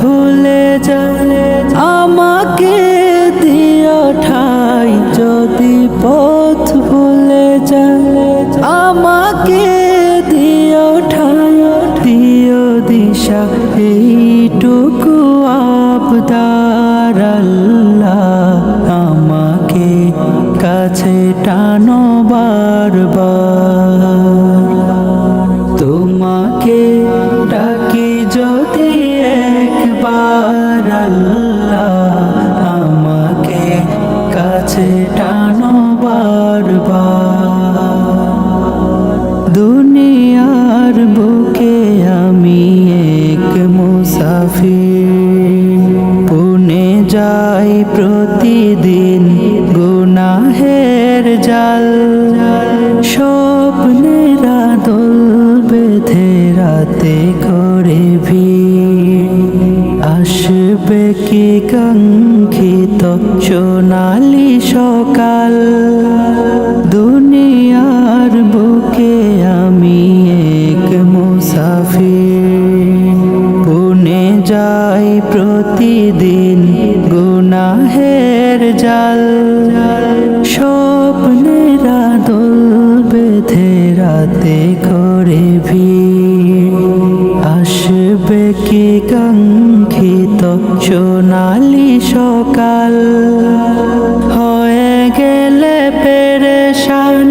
ভুলে যায় আমাকে দিও ঠাই, যদি পথ ভুলে যায় আমাকে দিও ঠাই, দিও দিশা, এইটুকু আবদার আল্লাহ আমাকে কাছে টানো বারবার। তোমাকে ডাকি প্রতিদিন গুনাহের জাল স্বপ্নেরা দোল বেঁধে রাতে করে ভি আসবে কি কাঙ্ক্ষিত সোনালি সকাল? রাতে করে ভিড়। আসবে কি কাঙ্ক্ষিত সোনালি সকাল? হয়ে গেলে পেরেশান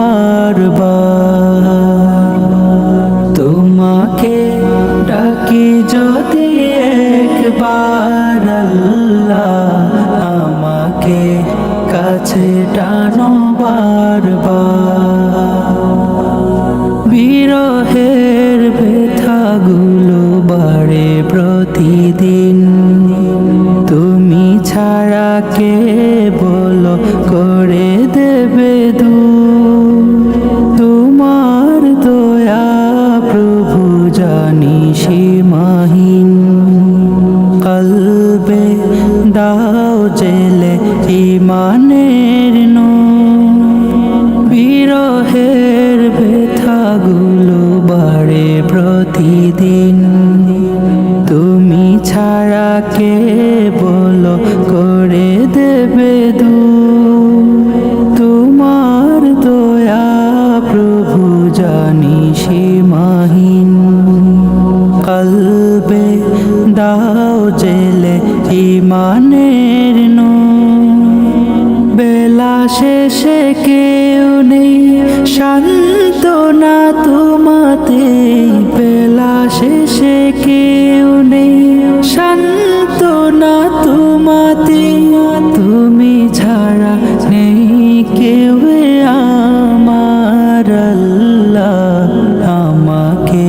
টানো বারবার ব্যথাগুলো বাড়ে প্রতিদিন। তুমি ছাড়া কে বলো করে দেবে দু তোমার দয়া প্রভু জানি সীমাহীন। কলবে দাও জেলে ইমানের শেষে কেউ নেই। শান্ত না তোমাতে বেলা শেষে কেউ নেই। শান্ত না তোমাতে তুমি ছাড়া নেই কেউ আমার। আমাকে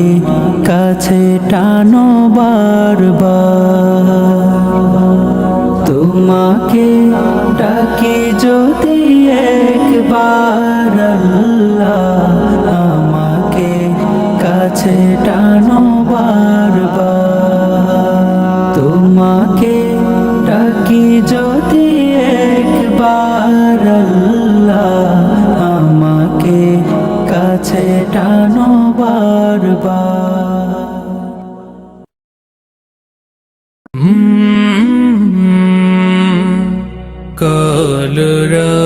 কাছে টানো বারবার। তোমাকে ডাকি যদি একবার আল্লাহ। আলোরা